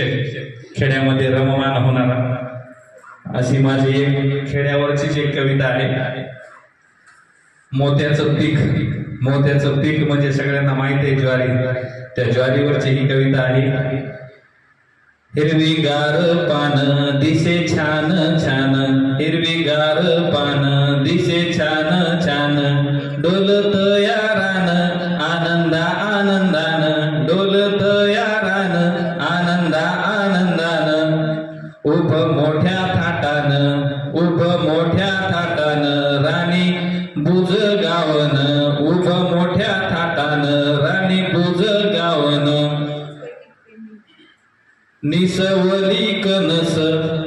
शिक्षक खेड्यामध्ये रममान होणारा. अशी माझी एक खेड्यावरचीच एक कविता आहे. मोत्याचं पीक मोत्याचं पीक म्हणजे सगळ्यांना माहिती आहे ज्वारी. त्या ज्वारीवरची ही कविता आहे. हिरवीगार पान दिसे छान छान. हिरवीगार पान निसवली कनस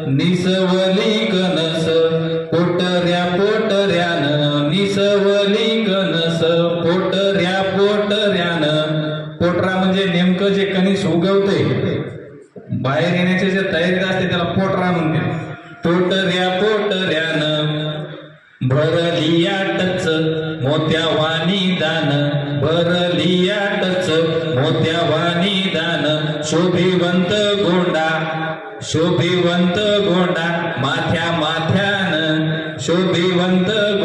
निसवली कनस पोटऱ्या पोट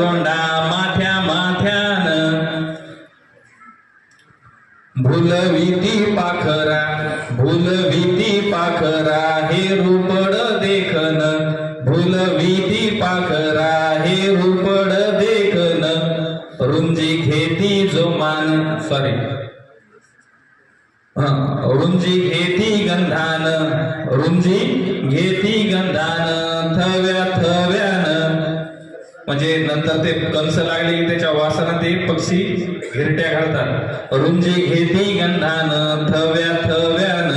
तोंडा माथ्या माथ्यान. भूलविती म्हणजे ते. कंस लागले की त्याच्या वासानं ते पक्षी घिरट्या घालतात. रुंजी घेती गंधान थव्या थव्यान.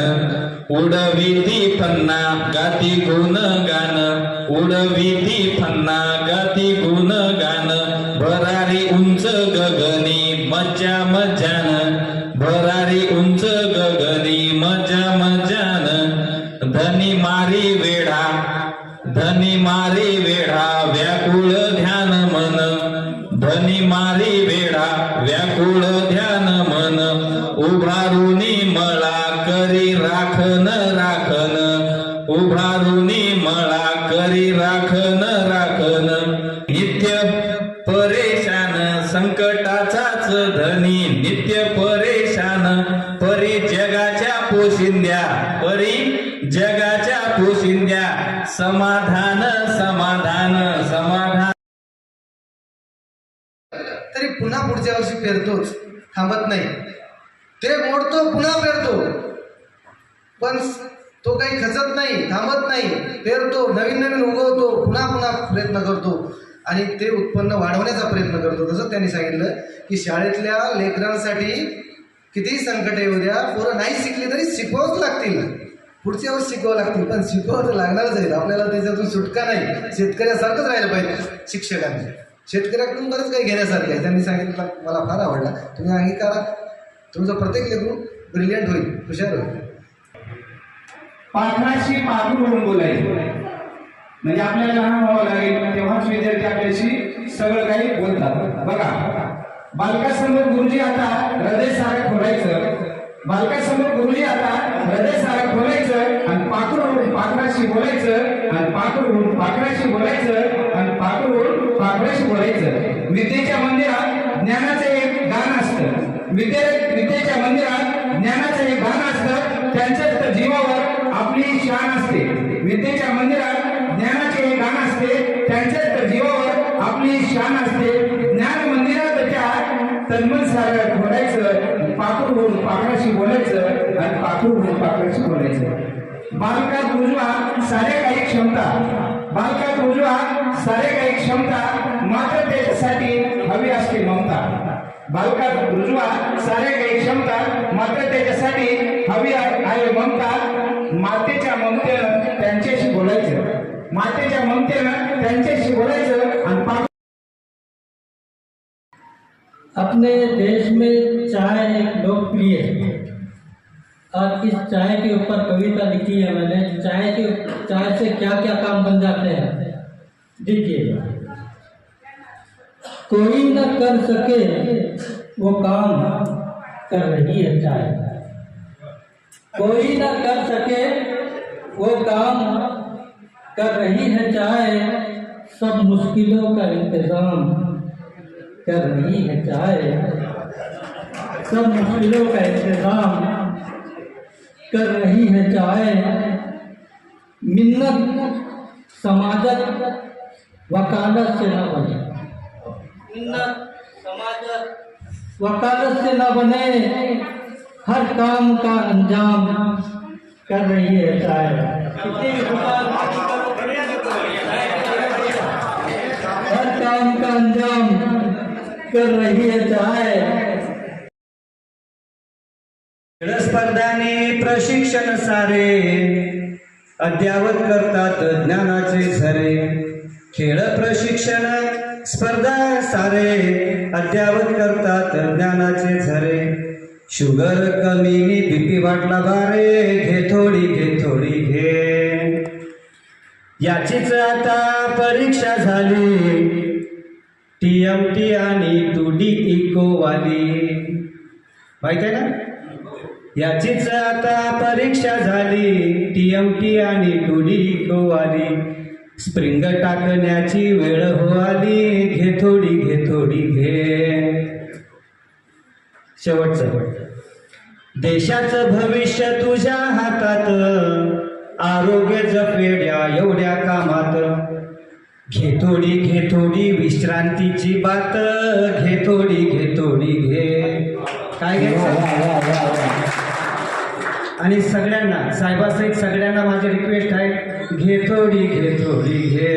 उडविती फन्ना गाती गुण गान. उडविती समाधान समाधान समाधान. तरी पुन्हा पुढच्या वर्षी पेरतोच. थांबत नाही. ते मोडतो पुन्हा पेरतो. पण तो काही खचत नाही थांबत नाही. पेरतो नवीन नवीन उगवतो पुन्हा पुन्हा प्रयत्न करतो. आणि ते उत्पन्न वाढवण्याचा प्रयत्न करतो. तसं त्यांनी सांगितलं की शाळेतल्या लेकरांसाठी कितीही संकट येऊ द्या पोरं नाही शिकली तरी शिकवावंच लागतील. पुढच्या वेळेस शिकवावं लागतील पण शिकवावं तर लागणारच आहे. आपल्याला त्याच्यातून सुटका नाही. शेतकऱ्यासारखंच राहिलं पाहिजे शिक्षकांनी. शेतकऱ्याकडून बरंच काही घेण्यासारखं आहे. त्यांनी सांगितलं मला फार आवडला. तुम्ही अंगीकारा. तुमचं प्रत्येक लेकरू ब्रिलियंट होईल. हुशार होईल. पाखराशी पाखरू म्हणून बोलायचं. म्हणजे आपल्याला लहान व्हावं लागेल तेव्हाच विद्यार्थी आपल्याशी सगळं काही बोलतात. बघा बालकासमोर गुरुजी आता हृदय सारं खोलायचं. बालकासमोर गुरुजी आता हृदय सारा खोलायचं आणि पाकडून पाखराशी बोलायचं आणि पाकडून पाखराशी बोलायचं आणि पाकडून पाखराशी बोलायचं. विद्येच्या मंदिरात ज्ञानाचं एक गाणं असतं. विद्ये विद्येच्या मंदिरात ज्ञानाचं एक गाणं असतं. त्यांच्याच तर जीवावर आपली शान असते. विद्येच्या मंदिरात ज्ञानाचे एक गाणं असते. त्यांच्याच तर जीवावर आपली शान असते. ज्ञान मंदिरात त्या तन्मन सागर बोलायचं पाखरू होऊन पाखराशी बोलायचं आणि पाखरू होऊन पाखराशी बोलायचं. बालकात उजवा सारे काही क्षमता. बालकात उजवा सारे काही क्षमता. मात्र त्याच्यासाठी हवी असते ममता. बालकात रुजवा सारे काही क्षमता. मात्र त्याच्यासाठी हवी आहे ममता. मातेच्या ममतेनं त्यांच्याशी बोलायचं. मातेच्या ममतेनं त्यांच्याशी बोलायचं आणि अपने देश में चाय एक लोकप्रिय है। और इस चाय के ऊपर कविता लिखी है मैंने। चाय के, चाय से क्या क्या काम बन जाते हैं? देखिए। कोई न कर सके वो काम कर रही है चाय। कोई न कर सके वो काम कर रही है चाय, सब मुश्किलों का इंतज़ाम। कर रही है चाहे सब मुश्किलों का इंतज़ाम कर रही है चाहे मिन्नत समाजत वकालत से न बने। मिन्नत समाजत वकालत से न बने हर काम का अंजाम कर रही है भी प्रकार हर काम का अंजाम कर रही है चाहे। खेळ स्पर्धांनी प्रशिक्षण सारे अद्यावत करतात ज्ञानाचे झरे. खेळ प्रशिक्षण स्पर्धा सारे अद्यावत करतात ज्ञानाचे झरे. शुगर कमी बीपी वाटला बारे घे थोडी घे थोडी घे. याचीच आता परीक्षा झाली. टी एम टी आणि टू डी इकोवाली माहीत आहे ना याचीच आता परीक्षा झाली. टी एम टी आणि टू डी इकोवाली स्प्रिंग टाकण्याची वेळ हो आली घे थोडी घे थोडी घे. शेवटचं. देशाचं भविष्य तुझ्या हातात. आरोग्य जपेड्या एवढ्या कामात. घे थोडी घे थोडी विश्रांतीची बात घे. थोडी घे थोडी घे काय घ्यायचं आणि सगळ्यांना साहेबासहित सगळ्यांना माझी रिक्वेस्ट आहे. घे थोडी घे. थोडी घे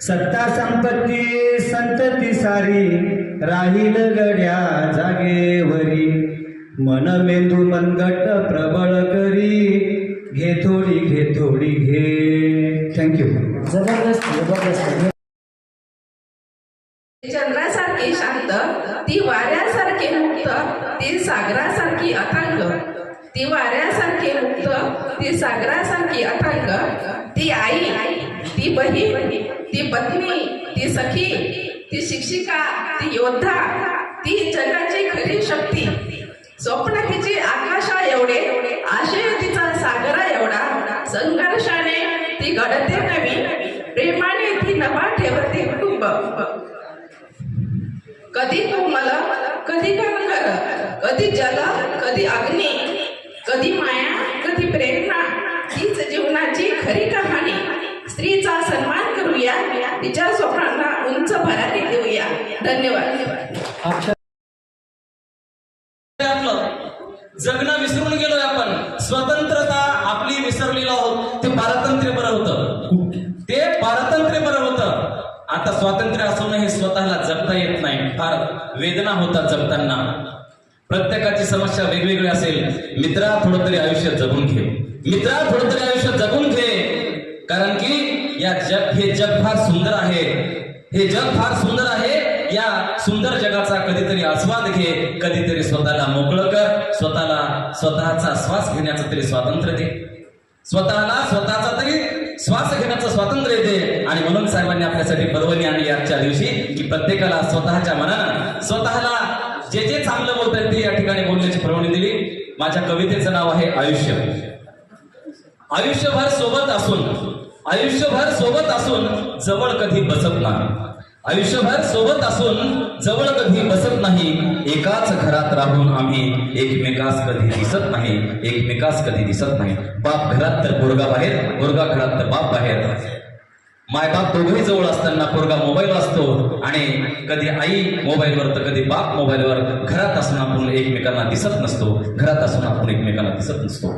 सत्ता संपत्ती संतती सारी राहील गड्या जागेवरी. मन मेंदू मनगट प्रबळ करी. घे थोडी घे. थोडी घे थँक्यू चंद्रासारखी शांत ती वाऱ्यासारखी मुक्त ती सागरासारखी अथांग. ती वाऱ्यासारखी मुक्त ती सागरासारखी अथांग. ती आई ती बहीण ती पत्नी ती सखी ती शिक्षिका ती योद्धा ती जगाची खरी शक्ती. स्वप्न तिची आकाशा एवढे आशय तिचा सागरा एवढा संघर्षाने ती घडते नवी प्रेमाने ती नवा ठेवते कुटुंब. कधी कोमल कधी गंगर कधी जल कधी अग्नी कधी माया कधी प्रेरणा हीच जीवनाची खरी कहाणी. स्त्रीचा सन्मान करूया तिच्या स्वप्नांना उंच भरारी देऊया. धन्यवाद. जगणं पारतंत्र्य बरं होतं. आता स्वातंत्र्य असून हे स्वतःला जपता येत नाही. फार वेदना होतात जपताना. प्रत्येकाची समस्या वेगवेगळी असेल. मित्रा थोडं तरी आयुष्य जगून घे. मित्रा थोडं तरी आयुष्य जगून घे. कारण की या जग हे जग फार सुंदर आहे. हे जग फार सुंदर आहे. या सुंदर जगाचा कधीतरी आस्वाद घे. कधीतरी स्वतःला मोकळं कर. स्वतःला स्वतःचा श्वास घेण्याचं तरी स्वातंत्र्य दे. स्वतःला स्वतःचा तरी श्वास घेण्याचं स्वातंत्र्य येते. आणि म्हणून साहेबांनी आपल्यासाठी पर्वणी आणली आजच्या दिवशी की प्रत्येकाला स्वतःच्या मनानं स्वतःला जे जे चांगलं बोलतात ते या ठिकाणी बोलण्याची पर्वणी दिली. माझ्या कवितेचं नाव आहे आयुष्य. आयुष्यभर सोबत असून आयुष्यभर सोबत असून जवळ कधी बसत नाही. आयुष्यभर सोबत असून जवळ कधी बसत नाही एकाच घरात राहून आम्ही एकमेकास कधी दिसत नाही एकमेकास कधी दिसत नाही. बाप घरात तर पोरगा बाहेर पोरगा घरात तर बाप बाहेर. मायबाप दोघे जवळ असताना पोरगा मोबाईल असतो आणि कधी आई मोबाईलवर तर कधी बाप मोबाईलवर. घरात असून आपण एकमेकांना दिसत नसतो घरात असून आपण एकमेकांना दिसत नसतो.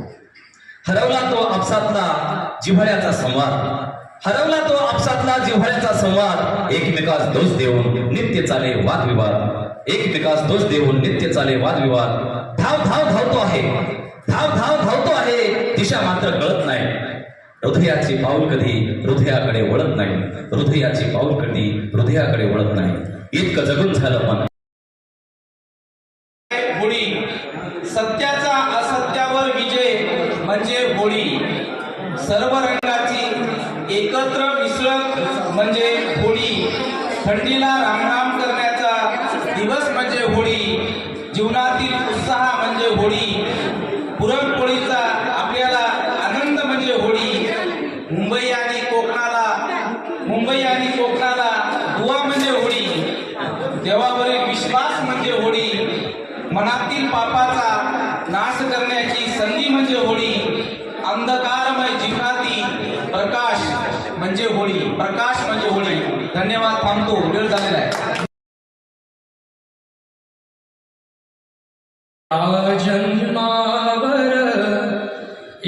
हरवला तो आपसातला जिव्हाळ्याचा संवाद. हरवला तो आपसातला जिव्हाळ्याचा संवाद. एकमेकास दोष देऊन नित्य चाले वादविवाद. एकमेकास दोष देऊन नित्य चाले वादविवाद. धाव धाव धावतो आहे. धाव धाव धावतो आहे. दिशा मात्र कळत नाही. हृदयाची पाऊल कधी हृदयाकडे वळत नाही. हृदयाची पाऊल कधी हृदयाकडे वळत नाही. इतकं जगून झालं पण ডিলার আমি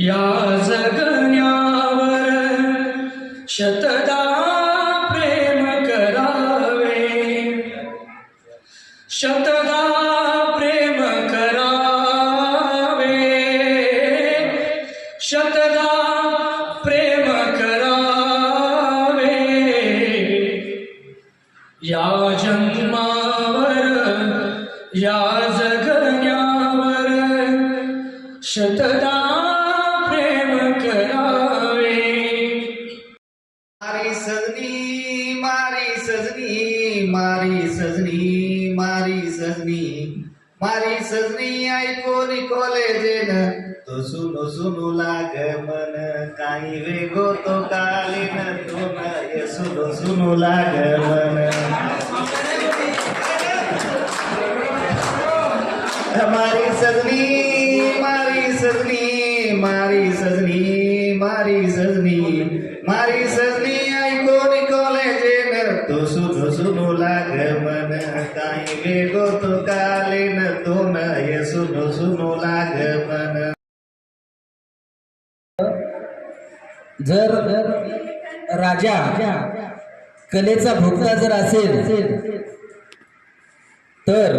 या सजनी मारी सजनी मारी सजनी मारी सजनी आई कोणी कॉलेजेन तो सुनू सुनू लाग मन काही वेगो तो काली न तो न सुनू सुनू लाग मन. मारी सजनी मारी सजनी मारी सजनी मारी सजनी मारी सजनी तुसु धुसु लाग मन काही वेगो तो कालीन दोन यसु धुसु लाग मन। जर राजा कलेचा भोक्ता जर असेल तर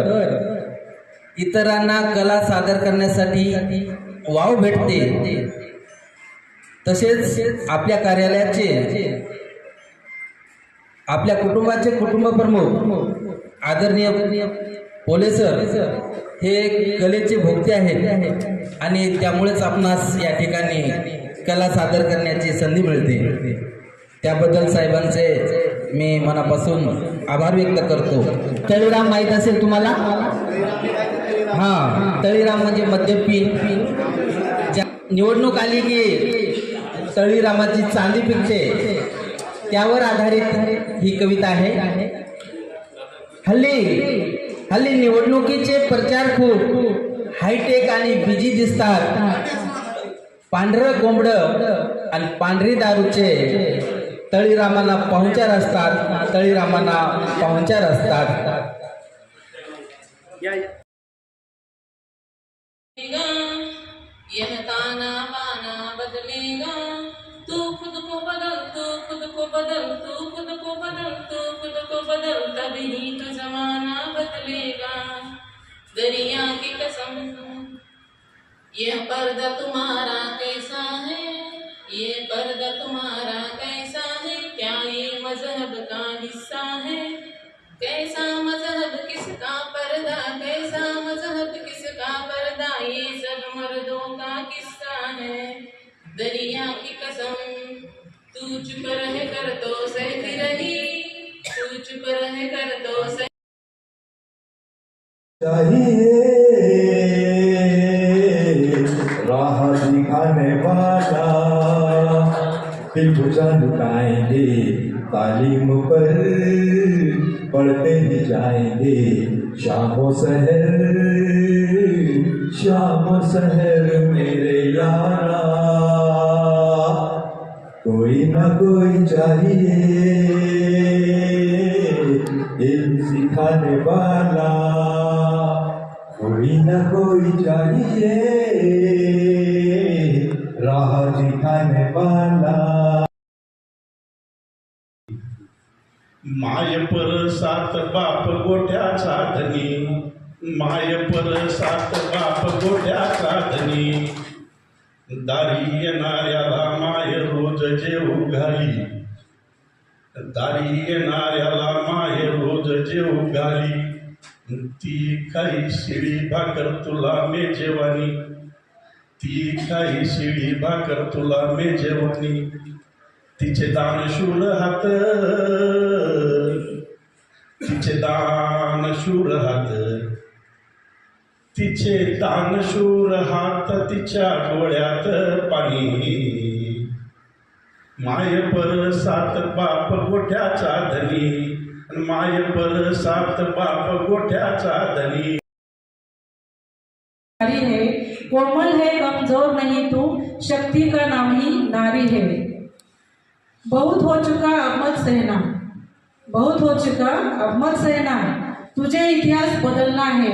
इतरांना कला सादर करण्यासाठी वाव भेटते. तसेच आपल्या कार्यालयाचे आपल्या कुटुंबाचे कुटुंब प्रमुख आदरणीय पोलेसर हे कलेचे भोगते आहेत आणि त्यामुळेच आपणास या ठिकाणी कला सादर करण्याची संधी मिळते. त्याबद्दल साहेबांचे मी मनापासून आभार व्यक्त करतो. तळीराम माहीत असेल तुम्हाला? हा तळीराम म्हणजे मद्यपी ज्या- निवडणूक आली की तळीरामाची चांदी पिकते. त्यावर आधारित ही कविता आहे. हल्ली हल्ली निवडणुकीचे प्रचार खूप हायटेक आणि बिजी दिसतात. पांढरं कोंबड आणि पांढरी दारूचे तळीरामांना पाहुणचार असतात तळीरामांना पाहुणचार असतात. यह ताना बाना बदलेगा तू खुद को बदल बदल तू खुद को बदल तू खुद को बदल, तभी तो जमाना बदलेगा। दरिया की कसम यह पर्दा तुम्हारा कैसा है? ये पर्दा तुम्हारा कैसा है? क्या ये मज़हब का हिस्सा है? कैसा मज़हब, किसका पर्दा? कैसा मज़हब, किसका पर्दा? ये सब मर्दों का किस्सा है। दरिया की कसम, तू चुप रहे कर तो सहती रही तू चुप रहे कर तो सह चाहिए राह दिखाने वाला दिल बुझा तालीम पर पढ़ते ही जाएँगे। शामो शहर, शाम शहर। कोई ना कोई चाहिए। इल्म सिखाने वाला कोई ना कोई चाहिए। राह दिखाने वाला। माय पर सात बाप गोठ्याचा धनी माय पर सात बाप गोठ्याचा धनी दारी येणाऱ्याला रोज जेऊ घाली दारी येणाऱ्याला माय रोज जेऊ घाली ती काही शिळी भाकर तुला मे जेवानी ती काही शिळी भाकर तुला मे जेवानी तिचे दान शूर हात. तिचे दान शूर हात. तिचे दान शूर हात तिच्या डोळ्यात पाणी. माय पर सात बाप गोठ्याचा धनी माय पर सात बाप गोठ्याचा धनी नारी है, कोमल है, कमज़ोर नहीं तू, शक्ति का नाम ही नारी है। बहुत हो चुका अब मत सहना, बहुत हो चुका अब मत सहना, तुझे इतिहास बदलना है।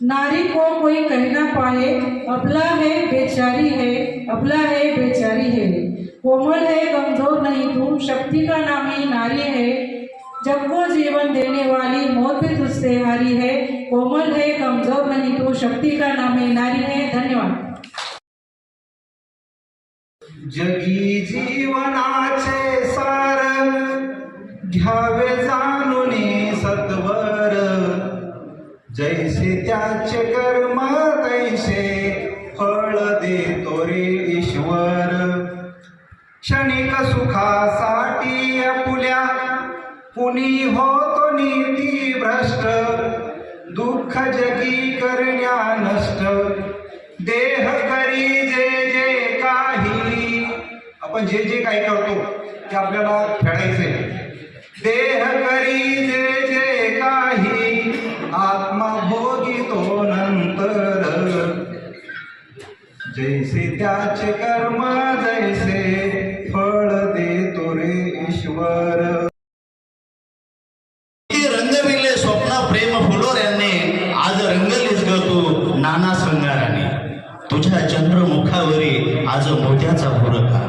नारी को कोई कहना पाए, अबला है, बेचारी है, अबला है, बेचारी है। कोमल है कमजोर नहीं तू शक्ति का नाम ही नारी है। जब वो जीवन देने वाली मौत भी तुझसे हारी है कोमल है कमजोर नहीं तू शक्ति का नाम ही नारी है। धन्यवाद। जगी जीवनाचे सार घ्यावे जाणून सत्वर। जैसे त्याचे कर्म तैसे फळ देतो रे क्षणिक सुखासाठी अपुल्या. कुणी होतो नीती भ्रष्ट. दुःख जगी करण्या नष्ट. देह करी जे जे काही. आपण जे जे काही करतो ते आपल्याला खेळायचे देह करी जे जे काही. आत्मा भोगितो नंतर. जैसे त्याचे कर्म जैसे तुझ्या चंद्रमुखावरी आज मोत्याचा भुरका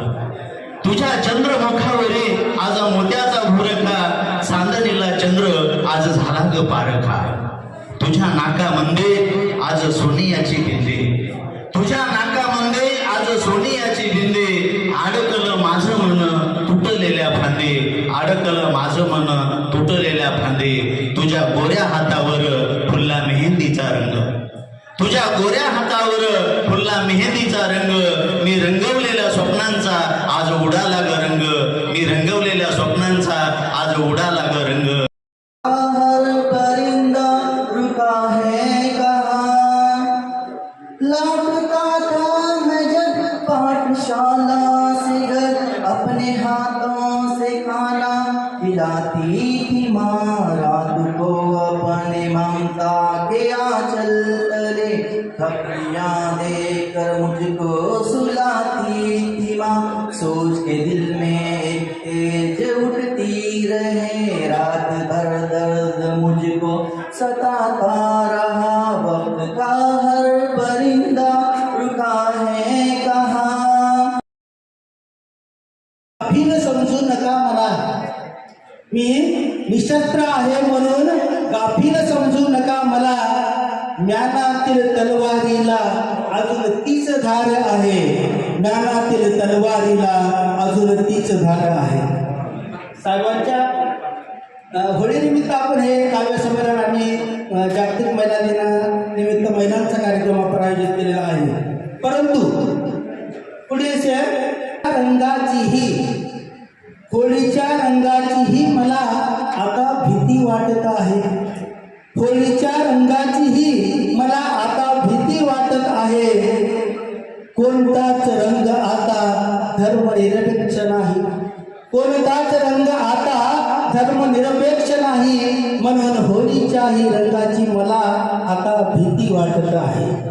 तुझ्या चंद्रमुखावरी आज मोत्याचा भुरका चांदणीला चंद्र आज झाला ग पारखा. तुझ्या नाकामध्ये आज सोनियाची बिंदे तुझ्या नाकामध्ये आज सोनियाची बिंदे अडकलं माझं मन तुटलेल्या फांदे. अडकलं माझं मन तुटलेल्या फांदे. तुझ्या गोऱ्या हातावर तुझ्या गोऱ्या हातावर फुलला मेहंदीचा रंग मी रंगवलेल्या स्वप्नांचा आज उडाला ग रंग. मी रंगवलेल्या स्वप्नांचा आज उडाला ग रंग. महिला दिनानिमित्त महिलांचा कार्यक्रम आपण आयोजित केलेला आहे. परंतु पुढे रंगाचीही होळीच्या रंगाचीही मला आता भीती वाटत आहे. होळीच्या रंगाचीही मला आता भीती वाटत आहे. कोणताच रंग आता धर्मनिरपेक्ष नाही. कोणताच रंग आता धर्मनिरपेक्ष नाही म्हणून होळीच्याही रंगाची मला आता भीती वाटत आहे.